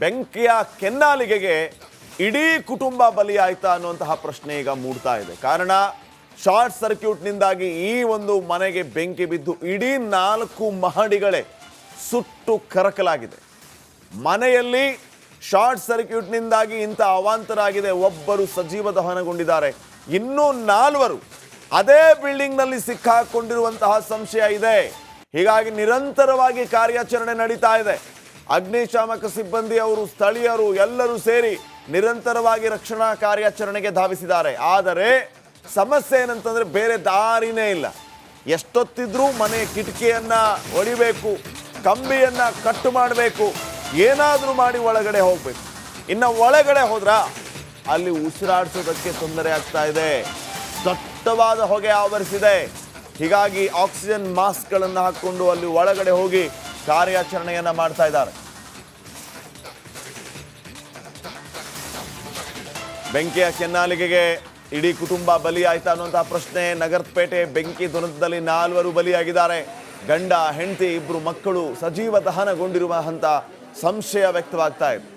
ಬೆಂಕಿಯ ಕೆನ್ನಾಲಿಗೆಗೆ ಇಡೀ ಕುಟುಂಬ ಬಲಿಯಾಯ್ತಾ ಅನ್ನುವಂತಹ ಪ್ರಶ್ನೆ ಈಗ ಮೂಡ್ತಾ ಇದೆ. ಕಾರಣ, ಶಾರ್ಟ್ ಸರ್ಕ್ಯೂಟ್ನಿಂದಾಗಿ ಈ ಒಂದು ಮನೆಗೆ ಬೆಂಕಿ ಬಿದ್ದು ಇಡೀ ನಾಲ್ಕು ಮಹಡಿಗಳೇ ಸುಟ್ಟು ಕರಕಲಾಗಿದೆ. ಮನೆಯಲ್ಲಿ ಶಾರ್ಟ್ ಸರ್ಕ್ಯೂಟ್ನಿಂದಾಗಿ ಇಂಥ ಅವಾಂತರ ಆಗಿದೆ ಒಬ್ಬರು ಸಜೀವ ದಹನಗೊಂಡಿದ್ದಾರೆ, ಇನ್ನೂ ನಾಲ್ವರು ಅದೇ ಬಿಲ್ಡಿಂಗ್ನಲ್ಲಿ ಸಿಕ್ಕಾಕೊಂಡಿರುವಂತಹ ಸಂಶಯ ಇದೆ. ಹೀಗಾಗಿ ನಿರಂತರವಾಗಿ ಕಾರ್ಯಾಚರಣೆ ನಡೀತಾ ಇದೆ. ಅಗ್ನಿಶಾಮಕ ಸಿಬ್ಬಂದಿ ಅವರು ಸ್ಥಳೀಯರು ಎಲ್ಲರೂ ಸೇರಿ ನಿರಂತರವಾಗಿ ರಕ್ಷಣಾ ಕಾರ್ಯಾಚರಣೆಗೆ ಧಾವಿಸಿದ್ದಾರೆ. ಆದರೆ ಸಮಸ್ಯೆ ಏನಂತಂದ್ರೆ ಬೇರೆ ದಾರಿನೇ ಇಲ್ಲ. ಎಷ್ಟೊತ್ತಿದ್ರೂ ಮನೆ ಕಿಟಕಿಯನ್ನ ಹೊಡಿಬೇಕು ಕಂಬಿಯನ್ನ ಕಟ್ಟು ಮಾಡಬೇಕು, ಏನಾದರೂ ಮಾಡಿ ಒಳಗಡೆ ಹೋಗ್ಬೇಕು. ಇನ್ನು ಒಳಗಡೆ ಹೋದ್ರ ಅಲ್ಲಿ ಉಸಿರಾಡಿಸೋದಕ್ಕೆ ತೊಂದರೆ ಆಗ್ತಾ ಇದೆ. ದಟ್ಟವಾದ ಹೊಗೆ ಆವರಿಸಿದೆ. ಹೀಗಾಗಿ ಆಕ್ಸಿಜನ್ ಮಾಸ್ಕ್ಗಳನ್ನು ಹಾಕ್ಕೊಂಡು ಅಲ್ಲಿ ಒಳಗಡೆ ಹೋಗಿ ಕಾರ್ಯಾಚರಣೆಯನ್ನ ಮಾಡ್ತಾ ಇದ್ದಾರೆ. ಬೆಂಕಿಯ ಕೆನ್ನಾಲಿಗೆಗೆ ಇಡೀ ಕುಟುಂಬ ಬಲಿಯಾಯ್ತಾ ಅನ್ನುವಂತಹ ಪ್ರಶ್ನೆ. ನಗರಪೇಟೆ ಬೆಂಕಿ ದುರಂತದಲ್ಲಿ ನಾಲ್ವರು ಬಲಿಯಾಗಿದ್ದಾರೆ. ಗಂಡ, ಹೆಂಡತಿ ಇಬ್ಬರು ಮಕ್ಕಳು ಸಜೀವ ದಹನಗೊಂಡಿರುವ ಹಂತ ಸಂಶಯ ವ್ಯಕ್ತವಾಗ್ತಾ ಇದೆ.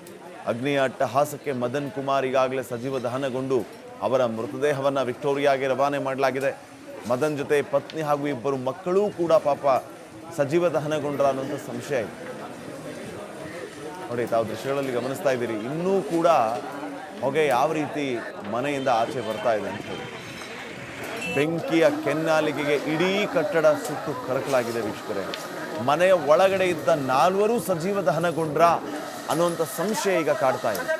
ಅಗ್ನಿಯ ಅಟ್ಟಹಾಸಕ್ಕೆ ಮದನ್ ಕುಮಾರ್ ಈಗಾಗಲೇ ಸಜೀವ ದಹನಗೊಂಡು ಅವರ ಮೃತದೇಹವನ್ನು ವಿಕ್ಟೋರಿಯಾಗೆ ರವಾನೆ ಮಾಡಲಾಗಿದೆ. ಮದನ್ ಜೊತೆ ಪತ್ನಿ ಹಾಗೂ ಇಬ್ಬರು ಮಕ್ಕಳೂ ಕೂಡ ಪಾಪ ಸಜೀವ ದಹನಗೊಂಡ್ರ ಅನ್ನೋಂಥ ಸಂಶಯ ಇದೆ. ನೋಡಿ, ತಾವು ದೃಶ್ಯಗಳಲ್ಲಿ ಗಮನಿಸ್ತಾ ಇದ್ದೀರಿ, ಇನ್ನೂ ಕೂಡ ಹೊಗೆ ಯಾವ ರೀತಿ ಮನೆಯಿಂದ ಆಚೆ ಬರ್ತಾ ಇದೆ ಅಂತ ಹೇಳಿ. ಬೆಂಕಿಯ ಕೆನ್ನಾಲಿಗೆಗೆ ಇಡೀ ಕಟ್ಟಡ ಸುಟ್ಟು ಕರಕಲಾಗಿದೆ ವೀಕ್ಷಕರೇ. ಮನೆಯ ಒಳಗಡೆ ಇದ್ದ ನಾಲ್ವರು ಸಜೀವ ದಹನಗೊಂಡ್ರ ಅನ್ನೋಂಥ ಸಂಶಯ ಈಗ ಕಾಡ್ತಾ ಇದೆ.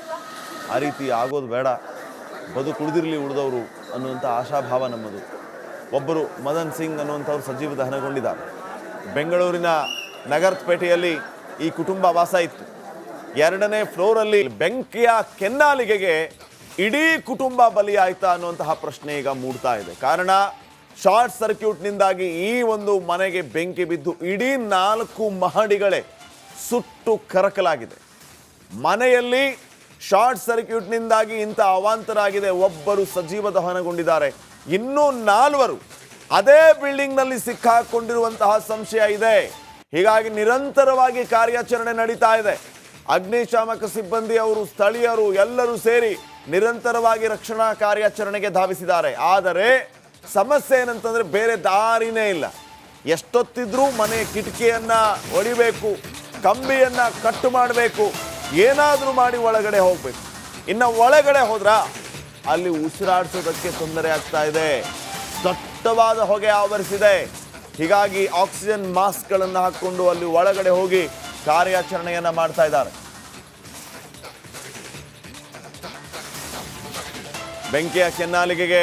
ಆ ರೀತಿ ಆಗೋದು ಬೇಡ. ಬದುಕುಳಿದಿರಲಿ ಉಳಿದವರು ಅನ್ನುವಂಥ ಆಶಾಭಾವ ನಮ್ಮದು. ಒಬ್ಬರು ಮದನ್ ಸಿಂಗ್ ಅನ್ನುವಂಥವ್ರು ಸಜೀವ ದಹನಗೊಂಡಿದ್ದಾರೆ. ಬೆಂಗಳೂರಿನ ನಗರಪೇಟೆಯಲ್ಲಿ ಈ ಕುಟುಂಬ ವಾಸ ಇತ್ತು. ಎರಡನೇ ಫ್ಲೋರಲ್ಲಿ ಬೆಂಕಿಯ ಕೆನ್ನಾಲಿಗೆಗೆ ಇಡೀ ಕುಟುಂಬ ಬಲಿಯಾಯ್ತಾ ಅನ್ನುವಂತಹ ಪ್ರಶ್ನೆ ಈಗ ಮೂಡ್ತಾ ಇದೆ. ಕಾರಣ, ಶಾರ್ಟ್ ಸರ್ಕ್ಯೂಟ್ನಿಂದಾಗಿ ಈ ಒಂದು ಮನೆಗೆ ಬೆಂಕಿ ಬಿದ್ದು ಇಡೀ ನಾಲ್ಕು ಮಹಡಿಗಳೇ ಸುಟ್ಟು ಕರಕಲಾಗಿದೆ. ಮನೆಯಲ್ಲಿ ಶಾರ್ಟ್ ಸರ್ಕ್ಯೂಟ್ನಿಂದಾಗಿ ಇಂಥ ಅವಾಂತರ ಆಗಿದೆ ಒಬ್ಬರು ಸಜೀವ ದಹನಗೊಂಡಿದ್ದಾರೆ. ಇನ್ನೂ ನಾಲ್ವರು ಅದೇ ಬಿಲ್ಡಿಂಗ್ನಲ್ಲಿ ಸಿಕ್ಕಾಕೊಂಡಿರುವಂತಹ ಸಂಶಯ ಇದೆ. ಹೀಗಾಗಿ ನಿರಂತರವಾಗಿ ಕಾರ್ಯಾಚರಣೆ ನಡೀತಾ ಇದೆ. ಅಗ್ನಿಶಾಮಕ ಸಿಬ್ಬಂದಿ ಅವರು, ಸ್ಥಳೀಯರು ಎಲ್ಲರೂ ಸೇರಿ ನಿರಂತರವಾಗಿ ರಕ್ಷಣಾ ಕಾರ್ಯಾಚರಣೆಗೆ ಧಾವಿಸಿದ್ದಾರೆ. ಆದರೆ ಸಮಸ್ಯೆ ಏನಂತಂದ್ರೆ ಬೇರೆ ದಾರಿನೇ ಇಲ್ಲ. ಎಷ್ಟೊತ್ತಿದ್ರೂ ಮನೆ ಕಿಟಕಿಯನ್ನ ಹೊಡಿಬೇಕು ಕಂಬಿಯನ್ನ ಕಟ್ಟು ಮಾಡಬೇಕು, ಏನಾದರೂ ಮಾಡಿ ಒಳಗಡೆ ಹೋಗ್ಬೇಕು. ಇನ್ನು ಒಳಗಡೆ ಹೋದ್ರ ಅಲ್ಲಿ ಉಸಿರಾಡಿಸೋದಕ್ಕೆ ತೊಂದರೆ ಆಗ್ತಾ ಇದೆ. ದಟ್ಟವಾದ ಹೊಗೆ ಆವರಿಸಿದೆ. ಹೀಗಾಗಿ ಆಕ್ಸಿಜನ್ ಮಾಸ್ಕ್ಗಳನ್ನು ಹಾಕೊಂಡು ಅಲ್ಲಿ ಒಳಗಡೆ ಹೋಗಿ ಕಾರ್ಯಾಚರಣೆಯನ್ನ ಮಾಡ್ತಾ ಇದ್ದಾರೆ. ಬೆಂಕಿಯ ಕೆನ್ನಾಲಿಗೆಗೆ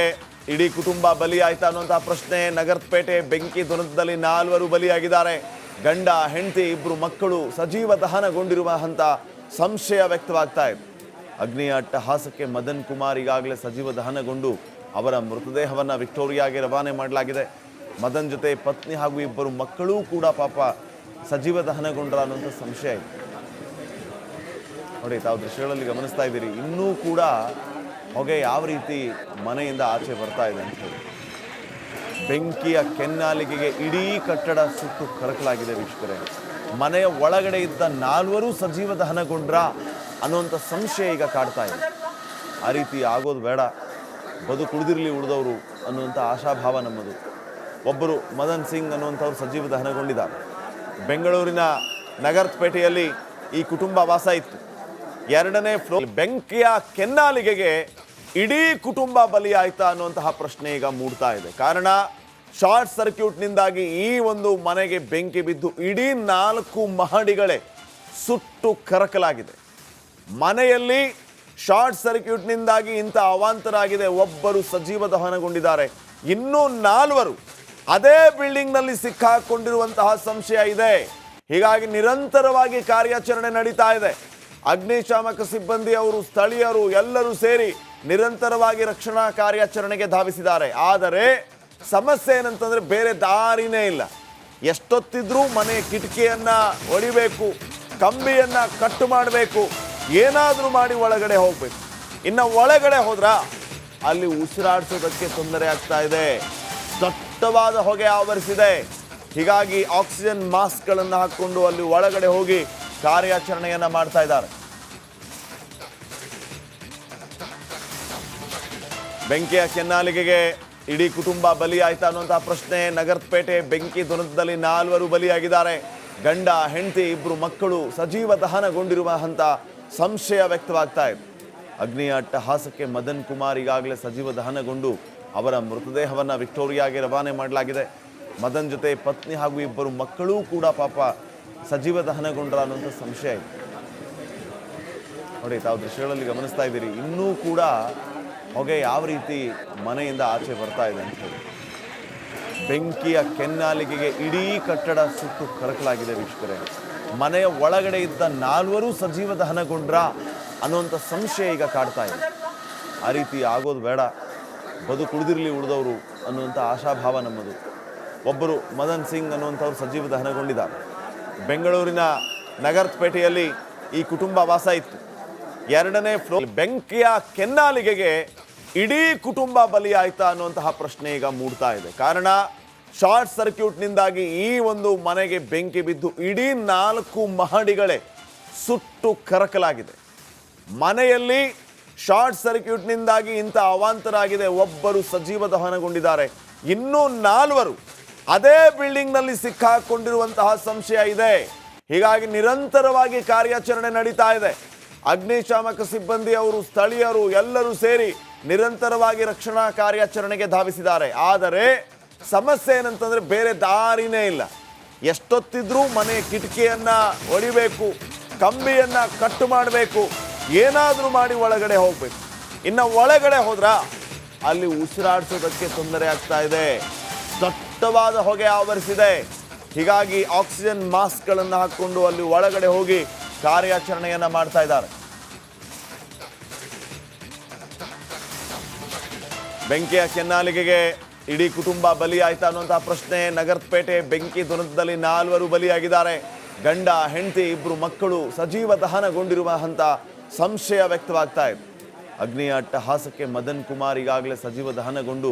ಇಡೀ ಕುಟುಂಬ ಬಲಿಯಾಯ್ತಾ ಅನ್ನುವಂತಹ ಪ್ರಶ್ನೆ. ನಗರಪೇಟೆ ಬೆಂಕಿ ದುರಂತದಲ್ಲಿ ನಾಲ್ವರು ಬಲಿಯಾಗಿದ್ದಾರೆ. ಗಂಡ, ಹೆಂಡತಿ ಇಬ್ಬರು ಮಕ್ಕಳು ಸಜೀವ ದಹನಗೊಂಡಿರುವ ಹಂತ ಸಂಶಯ ವ್ಯಕ್ತವಾಗ್ತಾ ಇದೆ. ಅಗ್ನಿಯ ಅಟ್ಟಹಾಸಕ್ಕೆ ಮದನ್ ಕುಮಾರ್ ಈಗಾಗಲೇ ಸಜೀವ ದಹನಗೊಂಡು ಅವರ ಮೃತದೇಹವನ್ನು ವಿಕ್ಟೋರಿಯಾಗೆ ರವಾನೆ ಮಾಡಲಾಗಿದೆ. ಮದನ್ ಜೊತೆ ಪತ್ನಿ ಹಾಗೂ ಇಬ್ಬರು ಮಕ್ಕಳೂ ಕೂಡ ಪಾಪ ಸಜೀವ ದಹನಗೊಂಡ್ರ ಅನ್ನೋಂಥ ಸಂಶಯ ಇದೆ. ನೋಡಿ, ತಾವು ದೃಶ್ಯಗಳಲ್ಲಿ ಗಮನಿಸ್ತಾ ಇದ್ದೀರಿ. ಇನ್ನೂ ಕೂಡ ಹೊಗೆ ಯಾವ ರೀತಿ ಮನೆಯಿಂದ ಆಚೆ ಬರ್ತಾ ಇದೆ ಅಂತ ಹೇಳಿ. ಬೆಂಕಿಯ ಕೆನ್ನಾಲಿಗೆಗೆ ಇಡೀ ಕಟ್ಟಡ ಸುಟ್ಟು ಕರಕಲಾಗಿದೆ ವೀಕ್ಷಕರೇ. ಮನೆಯ ಒಳಗಡೆ ಇದ್ದ ನಾಲ್ವರು ಸಜೀವ ದಹನಗೊಂಡ್ರ ಅನ್ನುವಂಥ ಸಂಶಯ ಈಗ ಕಾಡ್ತಾ ಇದೆ. ಆ ರೀತಿ ಆಗೋದು ಬೇಡ. ಬದುಕುಳಿದಿರಲಿ ಉಳಿದವರು ಅನ್ನುವಂಥ ಆಶಾಭಾವ ನಮ್ಮದು. ಒಬ್ಬರು ಮದನ್ ಸಿಂಗ್ ಅನ್ನುವಂಥವ್ರು ಸಜೀವ ದಹನಗೊಂಡಿದ್ದಾರೆ. ಬೆಂಗಳೂರಿನ ನಗರಪೇಟೆಯಲ್ಲಿ ಈ ಕುಟುಂಬ ವಾಸ ಇತ್ತು. ಎರಡನೇ ಫ್ಲೋರ್ ಬೆಂಕಿಯ ಕೆನ್ನಾಲಿಗೆಗೆ ಇಡೀ ಕುಟುಂಬ ಬಲಿಯಾಯ್ತಾ ಅನ್ನುವಂತಹ ಪ್ರಶ್ನೆ ಈಗ ಮೂಡ್ತಾ ಇದೆ. ಕಾರಣ, ಶಾರ್ಟ್ ಸರ್ಕ್ಯೂಟ್ನಿಂದಾಗಿ ಈ ಒಂದು ಮನೆಗೆ ಬೆಂಕಿ ಬಿದ್ದು ಇಡೀ ನಾಲ್ಕು ಮಹಡಿಗಳೇ ಸುಟ್ಟು ಕರಕಲಾಗಿದೆ. ಮನೆಯಲ್ಲಿ ಶಾರ್ಟ್ ಸರ್ಕ್ಯೂಟ್ನಿಂದಾಗಿ ಇಂಥ ಅವಾಂತರ ಆಗಿದೆ ಒಬ್ಬರು ಸಜೀವ ದಹನಗೊಂಡಿದ್ದಾರೆ ಇನ್ನೂ ನಾಲ್ವರು ಅದೇ ಬಿಲ್ಡಿಂಗ್ನಲ್ಲಿ ಸಿಕ್ಕಾಕೊಂಡಿರುವಂತಹ ಸಂಶಯ ಇದೆ. ಹೀಗಾಗಿ ನಿರಂತರವಾಗಿ ಕಾರ್ಯಾಚರಣೆ ನಡೀತಾ ಇದೆ. ಅಗ್ನಿಶಾಮಕ ಸಿಬ್ಬಂದಿ ಅವರು, ಸ್ಥಳೀಯರು ಎಲ್ಲರೂ ಸೇರಿ ನಿರಂತರವಾಗಿ ರಕ್ಷಣಾ ಕಾರ್ಯಾಚರಣೆಗೆ ಧಾವಿಸಿದ್ದಾರೆ. ಆದರೆ ಸಮಸ್ಯೆ ಏನಂತಂದ್ರೆ ಬೇರೆ ದಾರಿನೇ ಇಲ್ಲ. ಎಷ್ಟೊತ್ತಿದ್ರೂ ಮನೆ ಕಿಟಕಿಯನ್ನ ಒಡಿಬೇಕು, ಕಂಬಿಯನ್ನ ಕಟ್ಟು ಮಾಡಬೇಕು. ಏನಾದರೂ ಮಾಡಿ ಒಳಗಡೆ ಹೋಗ್ಬೇಕು. ಇನ್ನು ಒಳಗಡೆ ಹೋದ್ರ ಅಲ್ಲಿ ಉಸಿರಾಡಿಸೋದಕ್ಕೆ ತೊಂದರೆ ಆಗ್ತಾ ಇದೆ. ದಟ್ಟವಾದ ಹೊಗೆ ಆವರಿಸಿದೆ. ಹೀಗಾಗಿ ಆಕ್ಸಿಜನ್ ಮಾಸ್ಕ್ಗಳನ್ನು ಹಾಕ್ಕೊಂಡು ಅಲ್ಲಿ ಒಳಗಡೆ ಹೋಗಿ ಕಾರ್ಯಾಚರಣೆಯನ್ನು ಮಾಡ್ತಾ ಇದ್ದಾರೆ. ಬೆಂಕಿಯ ಕೆನ್ನಾಲಿಗೆಗೆ ಇಡೀ ಕುಟುಂಬ ಬಲಿಯಾಯ್ತಾ ಅನ್ನುವಂತಹ ಪ್ರಶ್ನೆ. ನಗರಪೇಟೆ ಬೆಂಕಿ ದುರಂತದಲ್ಲಿ ನಾಲ್ವರು ಬಲಿಯಾಗಿದ್ದಾರೆ. ಗಂಡ, ಹೆಂಡತಿ ಇಬ್ಬರು ಮಕ್ಕಳು ಸಜೀವ ದಹನಗೊಂಡಿರುವ ಹಂತ ಸಂಶಯ ವ್ಯಕ್ತವಾಗ್ತಾ ಇದೆ. ಅಗ್ನಿಯ ಅಟ್ಟಹಾಸಕ್ಕೆ ಮದನ್ ಕುಮಾರ್ ಈಗಾಗಲೇ ಸಜೀವ ದಹನಗೊಂಡು ಅವರ ಮೃತದೇಹವನ್ನು ವಿಕ್ಟೋರಿಯಾಗೆ ರವಾನೆ ಮಾಡಲಾಗಿದೆ. ಮದನ್ ಜೊತೆ ಪತ್ನಿ ಹಾಗೂ ಇಬ್ಬರು ಮಕ್ಕಳೂ ಕೂಡ ಪಾಪ ಸಜೀವ ದಹನಗೊಂಡ್ರ ಅನ್ನೋಂಥ ಸಂಶಯ ಇದೆ. ನೋಡಿ, ತಾವು ದೃಶ್ಯಗಳಲ್ಲಿ ಗಮನಿಸ್ತಾ ಇದ್ದೀರಿ. ಇನ್ನೂ ಕೂಡ ಹೊಗೆ ಯಾವ ರೀತಿ ಮನೆಯಿಂದ ಆಚೆ ಬರ್ತಾ ಇದೆ ಅಂತ ಬೆಂಕಿಯ ಕೆನ್ನಾಲಿಗೆಗೆ ಇಡೀ ಕಟ್ಟಡ ಸುಟ್ಟು ಕರಕಲಾಗಿದೆ ವೀಕ್ಷಕರೇ. ಮನೆಯ ಒಳಗಡೆ ಇದ್ದ ನಾಲ್ವರು ಸಜೀವ ದಹನಗೊಂಡ್ರ ಅನ್ನುವಂಥ ಸಂಶಯ ಈಗ ಕಾಡ್ತಾ ಇದೆ. ಆ ರೀತಿ ಆಗೋದು ಬೇಡ. ಬದುಕುಳಿದಿರಲಿ ಉಳಿದವರು ಅನ್ನುವಂಥ ಆಶಾಭಾವ ನಮ್ಮದು. ಒಬ್ಬರು ಮದನ್ ಸಿಂಗ್ ಅನ್ನುವಂಥವ್ರು ಸಜೀವ ದಹನಗೊಂಡಿದ್ದಾರೆ. ಬೆಂಗಳೂರಿನ ನಗರಪೇಟೆಯಲ್ಲಿ ಈ ಕುಟುಂಬ ವಾಸ ಇತ್ತು. ಎರಡನೇ ಫ್ಲೋರ್ ಬೆಂಕಿಯ ಕೆನ್ನಾಲಿಗೆಗೆ ಇಡೀ ಕುಟುಂಬ ಬಲಿಯಾಯ್ತಾ ಅನ್ನುವಂತಹ ಪ್ರಶ್ನೆ ಈಗ ಮೂಡ್ತಾ ಇದೆ. ಕಾರಣ ಶಾರ್ಟ್ ಸರ್ಕ್ಯೂಟ್ನಿಂದಾಗಿ ಈ ಒಂದು ಮನೆಗೆ ಬೆಂಕಿ ಬಿದ್ದು ಇಡೀ ನಾಲ್ಕು ಮಹಡಿಗಳೇ ಸುಟ್ಟು ಕರಕಲಾಗಿದೆ. ಮನೆಯಲ್ಲಿ ಶಾರ್ಟ್ ಸರ್ಕ್ಯೂಟ್ನಿಂದಾಗಿ ಇಂಥ ಅವಾಂತರ ಆಗಿದೆ ಒಬ್ಬರು ಸಜೀವ ದಹನಗೊಂಡಿದ್ದಾರೆ. ಇನ್ನೂ ನಾಲ್ವರು ಅದೇ ಬಿಲ್ಡಿಂಗ್ನಲ್ಲಿ ಸಿಕ್ಕಾಕೊಂಡಿರುವಂತಹ ಸಂಶಯ ಇದೆ. ಹೀಗಾಗಿ ನಿರಂತರವಾಗಿ ಕಾರ್ಯಾಚರಣೆ ನಡೀತಾ ಇದೆ. ಅಗ್ನಿಶಾಮಕ ಸಿಬ್ಬಂದಿ ಅವರು, ಸ್ಥಳೀಯರು ಎಲ್ಲರೂ ಸೇರಿ ನಿರಂತರವಾಗಿ ರಕ್ಷಣಾ ಕಾರ್ಯಾಚರಣೆಗೆ ಧಾವಿಸಿದ್ದಾರೆ. ಆದರೆ ಸಮಸ್ಯೆ ಏನಂತಂದ್ರೆ ಬೇರೆ ದಾರಿನೇ ಇಲ್ಲ. ಎಷ್ಟೊತ್ತಿದ್ರೂ ಮನೆ ಕಿಟಕಿಯನ್ನ ಹೊಡಿಬೇಕು ಕಂಬಿಯನ್ನ ಕಟ್ಟು ಮಾಡಬೇಕು, ಏನಾದರೂ ಮಾಡಿ ಒಳಗಡೆ ಹೋಗ್ಬೇಕು. ಇನ್ನು ಒಳಗಡೆ ಹೋದ್ರ ಅಲ್ಲಿ ಉಸಿರಾಡಿಸೋದಕ್ಕೆ ತೊಂದರೆ ಆಗ್ತಾ ಇದೆ. ದಟ್ಟವಾದ ಹೊಗೆ ಆವರಿಸಿದೆ. ಹೀಗಾಗಿ ಆಕ್ಸಿಜನ್ ಮಾಸ್ಕ್ಗಳನ್ನು ಹಾಕ್ಕೊಂಡು ಅಲ್ಲಿ ಒಳಗಡೆ ಹೋಗಿ ಕಾರ್ಯಾಚರಣೆಯನ್ನು ಮಾಡ್ತಾ ಇದ್ದಾರೆ. ಬೆಂಕಿಯ ಕೆನ್ನಾಲಿಗೆಗೆ ಇಡೀ ಕುಟುಂಬ ಬಲಿಯಾಯ್ತ ಅನ್ನುವಂತಹ ಪ್ರಶ್ನೆ. ನಗರಪೇಟೆ ಬೆಂಕಿ ದುರಂತದಲ್ಲಿ ನಾಲ್ವರು ಬಲಿಯಾಗಿದ್ದಾರೆ. ಗಂಡ, ಹೆಂಡತಿ ಇಬ್ಬರು ಮಕ್ಕಳು ಸಜೀವ ದಹನಗೊಂಡಿರುವ ಹಂತ ಸಂಶಯ ವ್ಯಕ್ತವಾಗ್ತಾ ಇದೆ. ಅಗ್ನಿಯ ಅಟ್ಟಹಾಸಕ್ಕೆ ಮದನ್ ಕುಮಾರ್ ಈಗಾಗಲೇ ಸಜೀವ ದಹನಗೊಂಡು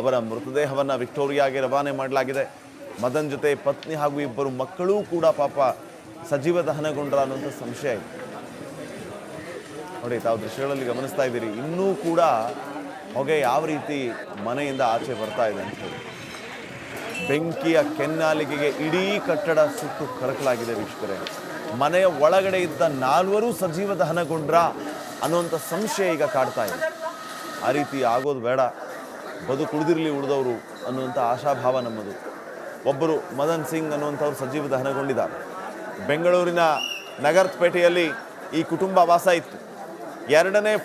ಅವರ ಮೃತದೇಹವನ್ನು ವಿಕ್ಟೋರಿಯಾಗೆ ರವಾನೆ ಮಾಡಲಾಗಿದೆ. ಮದನ್ ಜೊತೆ ಪತ್ನಿ ಹಾಗೂ ಇಬ್ಬರು ಮಕ್ಕಳೂ ಕೂಡ ಪಾಪ ಸಜೀವ ದಹನಗೊಂಡ್ರ ಅನ್ನುವಂಥ ಸಂಶಯ ಇದೆ. ನೋಡಿ, ತಾವು ದೃಶ್ಯಗಳಲ್ಲಿ ಗಮನಿಸ್ತಾ ಇದ್ದೀರಿ. ಇನ್ನೂ ಕೂಡ ಹೊಗೆ ಯಾವ ರೀತಿ ಮನೆಯಿಂದ ಆಚೆ ಬರ್ತಾ ಇದೆ ಅಂತ ಹೇಳಿ. ಬೆಂಕಿಯ ಕೆನ್ನಾಲಿಗೆಗೆ ಇಡೀ ಕಟ್ಟಡ ಸುಟ್ಟು ಕರಕಲಾಗಿದೆ ವೀಕ್ಷಕರೇ. ಮನೆಯ ಒಳಗಡೆ ಇದ್ದ ನಾಲ್ವರು ಸಜೀವ ದಹನಗೊಂಡ್ರ ಅನ್ನುವಂಥ ಸಂಶಯ ಈಗ ಕಾಡ್ತಾ ಇದೆ. ಆ ರೀತಿ ಆಗೋದು ಬೇಡ. ಬದುಕುಳಿದಿರಲಿ ಉಳಿದವರು ಅನ್ನುವಂಥ ಆಶಾಭಾವ ನಮ್ಮದು. ಒಬ್ಬರು ಮದನ್ ಸಿಂಗ್ ಅನ್ನುವಂಥವ್ರು ಸಜೀವ ದಹನಗೊಂಡಿದ್ದಾರೆ. ಬೆಂಗಳೂರಿನ ನಗರಪೇಟೆಯಲ್ಲಿ ಈ ಕುಟುಂಬ ವಾಸ ಇತ್ತು. ಎರಡನೇ